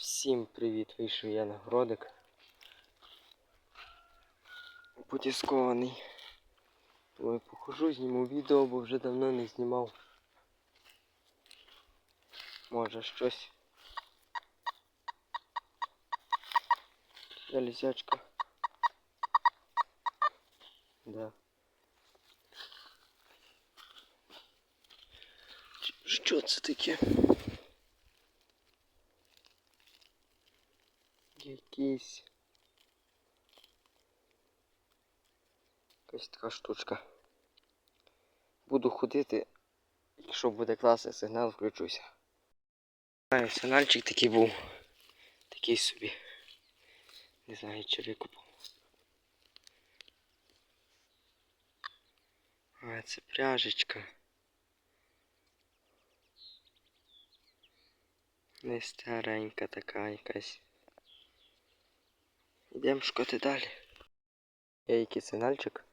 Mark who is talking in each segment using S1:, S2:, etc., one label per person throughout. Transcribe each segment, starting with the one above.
S1: Всім привіт! Вийшов я на городик. Потіскований. Ой, похожу, зніму відео, бо вже давно не знімав. Може щось. Залізячка. Да. Що це таке? Якийсь. Якась така штучка. Буду ходити, якщо буде класний сигнал, включуся. Знаю, сигнальчик такий був. Такий собі. Не знаю, чи викупав. А, це пряжечка. Не старенька така якась. Йдемо шукати далі. Є якийсь сигнальчик.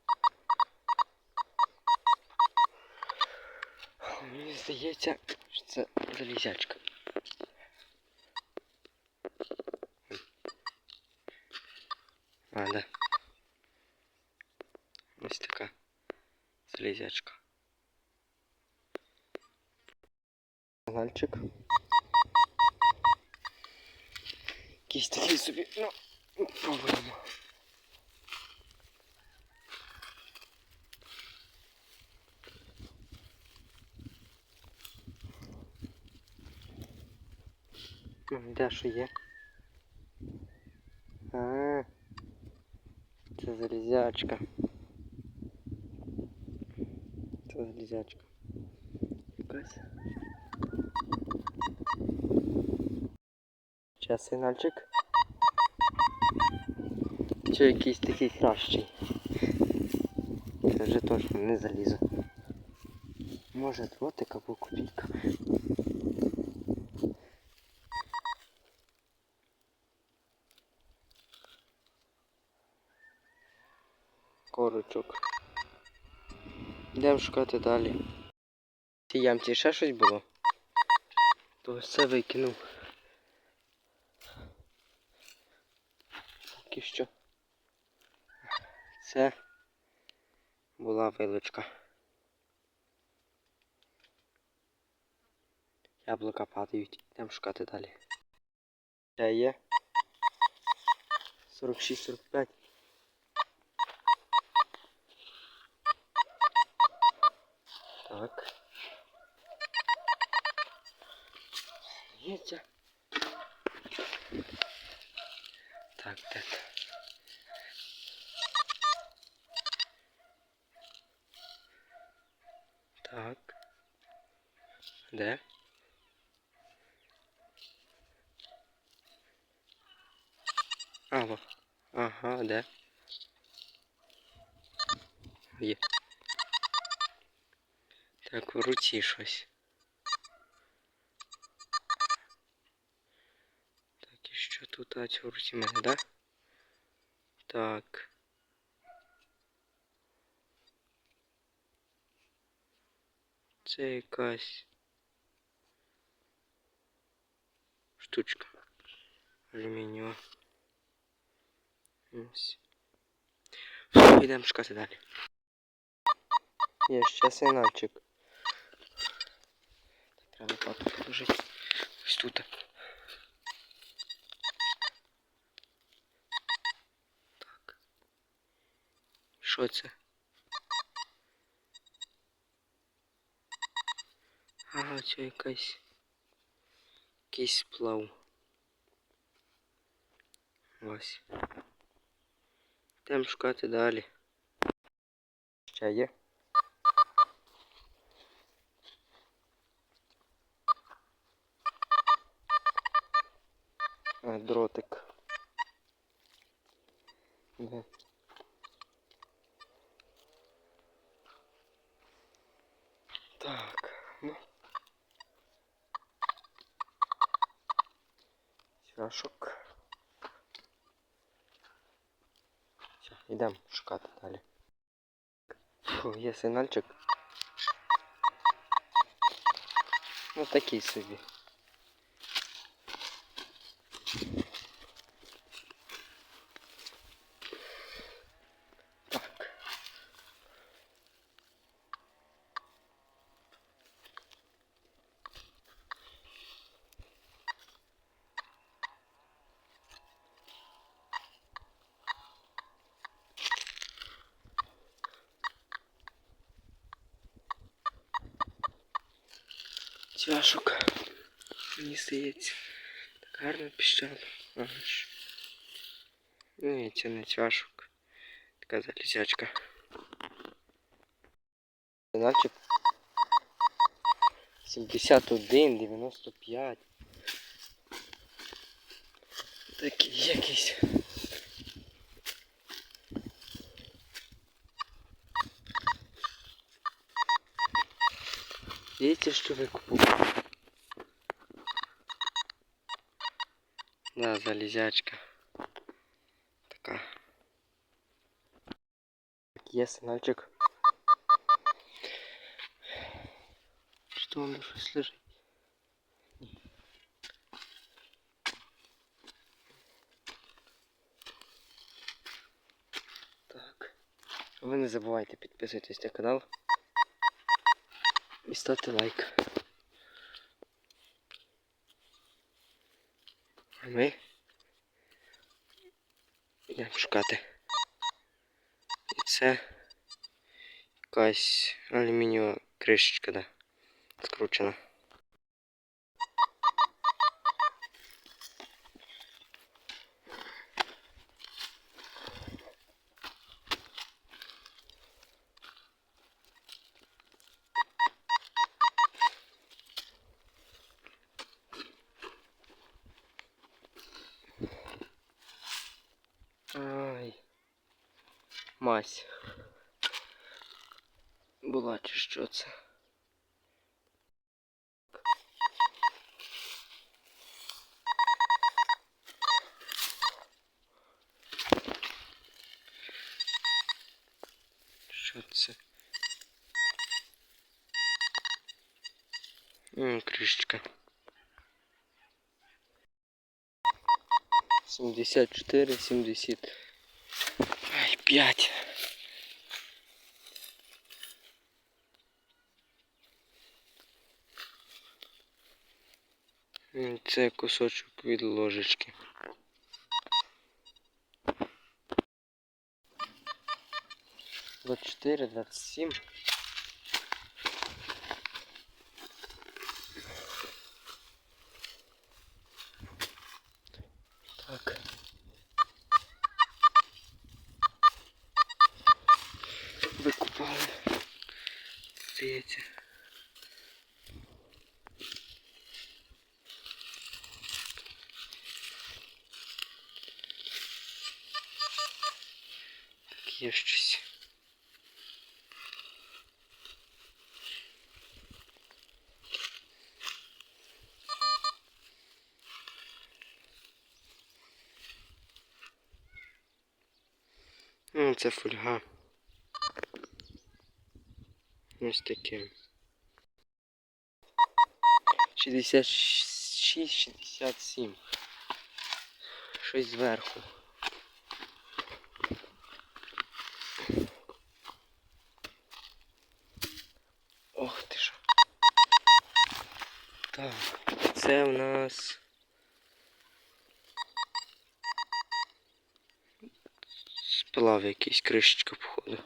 S1: Мені здається, що це залізячка. А, да. Ось така залізячка. Сигнальчик. Якийсь такий собі, ну, пробуємо. Ну, Де що є? А, це залізячка. Це залізячка. Якась. Ще сигнальчик. Чи якийсь такий кращий. Це вже точно не залізо. Може дротик або копійка. Корочок. Йдемо шукати далі. В цій ямці ще щось було. То ось це викинув. Поки що. Це була вилочка. Яблука падають. Йдемо шукати далі. Ще є. 46-45. Так. Здається. Так, де Так. Де? А, во. Ага, де? Є. Так, в руці щось. Так, і що тут а, в руці мене, да? Так. Це якась штучка алюмінієва. Ось. Йдемо шукати далі. Є ще сигнальчик. Треба лопату положити. Ось тут. Так. Що це? Ага, це якась якийсь сплав. Ось. Йдемо шукати далі. Ще є. А, дротик. Де? Так, ну. Чашок. Все, йдемо шукати далі. Фу, є сигнальчик. Ну такий собі. Цвяшок. Мені здається. Так гарно піщало. Ага ж. Ні, це не цвяшок. Така залізячка. Наче 71, 95. Такий якийсь. Дивіться, що викупив. Да, залізячка. Така. Так, є сигнальчик. Що воно щось лежить? Ні. Так. Ви не забувайте підписуватись на канал і ставте лайк. А ми йдемо шукати. І це якась алюмінієва кришечка, да, скручена. Мась. Була чи що це? Що це? М, кришечка. 74, 70. Ай, 5. Це кусочок від ложечки. Двадцять чотири, двадцять семь. Так. Викупали. Здається. Так є щось. Ну, це фольга. Ось таке. 66, 67. Щось зверху. Ох ти що. Так, це в нас. Сплав якийсь кришечка, походу.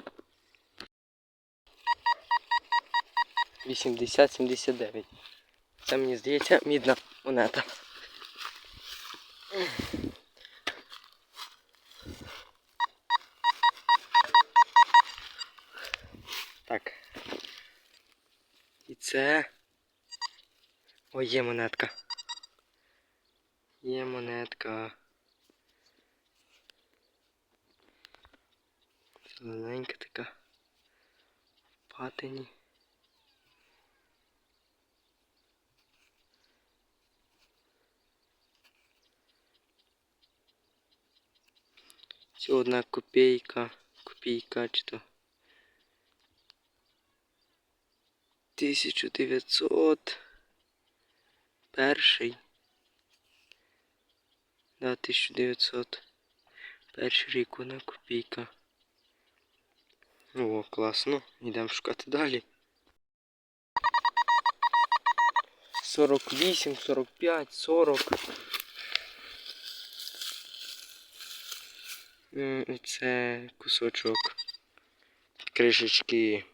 S1: 80-79. Це мені здається мідна монета. Так. І це. Ой, є монетка. Є монетка. Зелененька така. В патині. Це одна копійка, копійка чи то. 1900 перший. Да, 1900. Перший рік вона копійка. О, класно. Йдемо шукати далі. 48, 45, 40. М, і Це кусочок кришечки.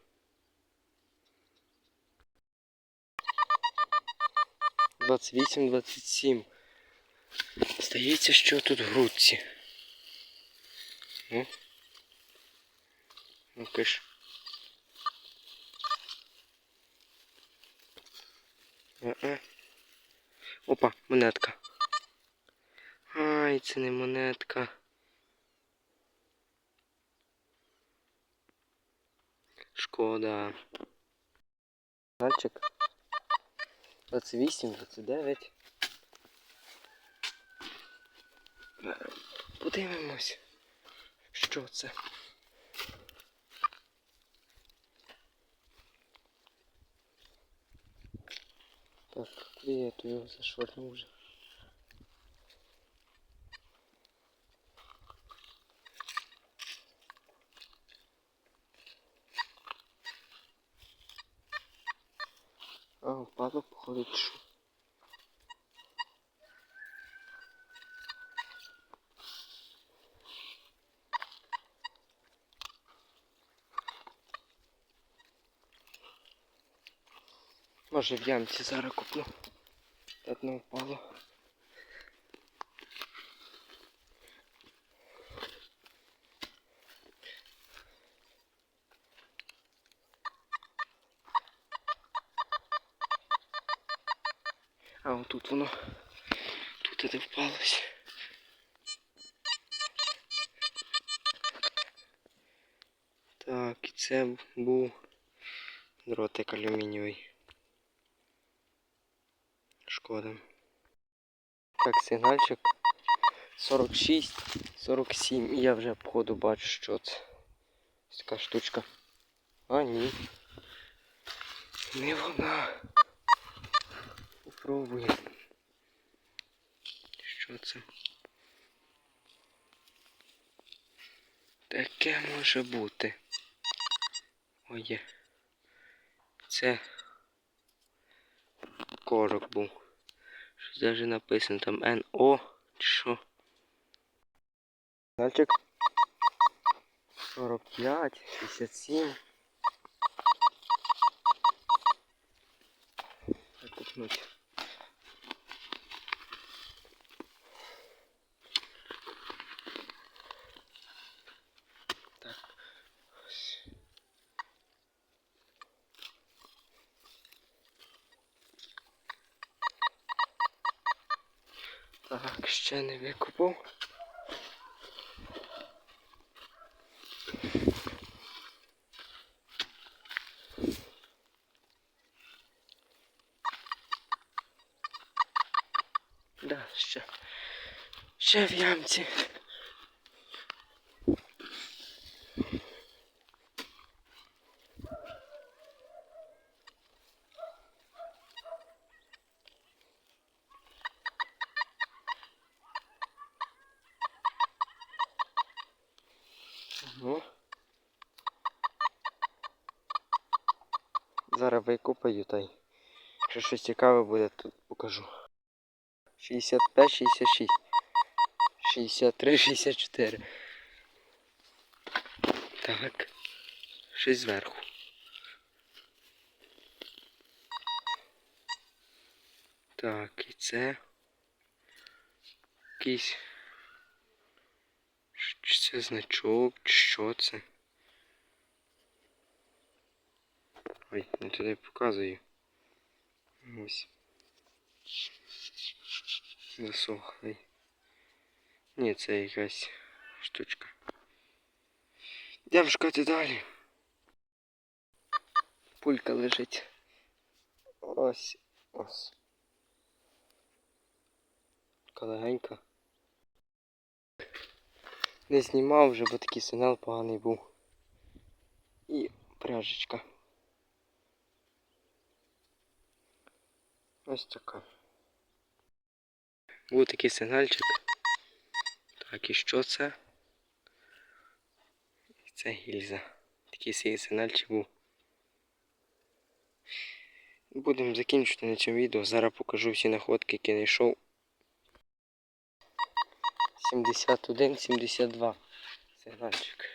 S1: Двадцять вісім, двадцять сім. Здається, що тут грудці. Ну. Ну киш. Е-е. Опа, монетка. Ай, це не монетка. Шкода. Мальчик. 28, 29. Подивимось, що це. Так, куди я то його зашвырнув вже? А, впало, походу, що? Може в ямці куплю. Так не. А отут воно. Тут де впалось. Так, і це був дротик алюмінієвий. Шкода. Так, сигнальчик 46, 47. І я вже походу бачу, що це. Ось така штучка. А, ні. Не вона. Попробуємо. Що це? Таке може бути. Ой, є. Це корок був. Щось даже написано там НО чи що. Дальчик. 45, 67. Закупнуть. Так, ще не викупав. Да, ще. Ще в ямці. Ну. Зараз викупаю та й. Якщо щось цікаве буде, то покажу. 65, 66. 63, 64. Так. Щось зверху. Так, і це. Якийсь. Чи це значок, чи що це? Ой, не туди показую. Ось. Засохлий. Ні, це якась штучка. Йдемо шукати далі. Пулька лежить. Ось. Ось. Така легенька. Не знімав вже, бо такий сигнал поганий був. І пряжечка. Ось така. Був такий сигнальчик. Так, і що це? Це гільза. Такий свій сигнальчик був. Будемо закінчувати на цьому відео. Зараз покажу всі находки, які знайшов. 71, 72. Сигнальчик.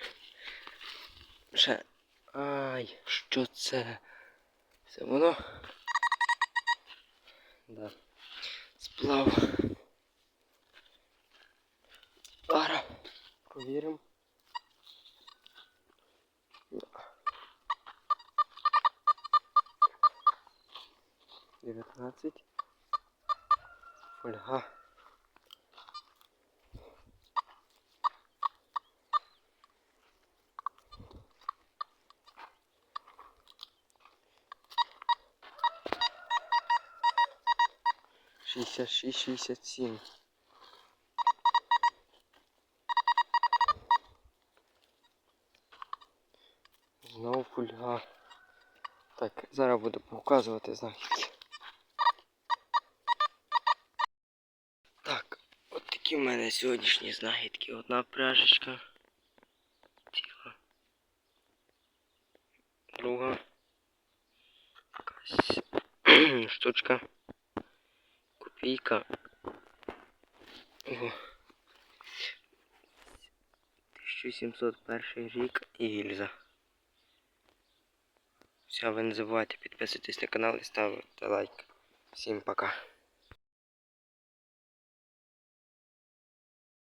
S1: Ще. Ай, що це? Це воно? Да. Сплав. Зараз. Провіримо. Дев'ятнадцять. Фольга. Шістдесят шість, шістдесят сім. Знову фольга. Так, зараз буду показувати знахідки. Так, от такі в мене сьогоднішні знахідки. Одна пряжечка. Ціла. Друга. Якась штучка. Копійка. Ого. 1701 рік і гільза. Все, ви не забувайте підписуйтесь на канал і ставити лайк. Всім пока.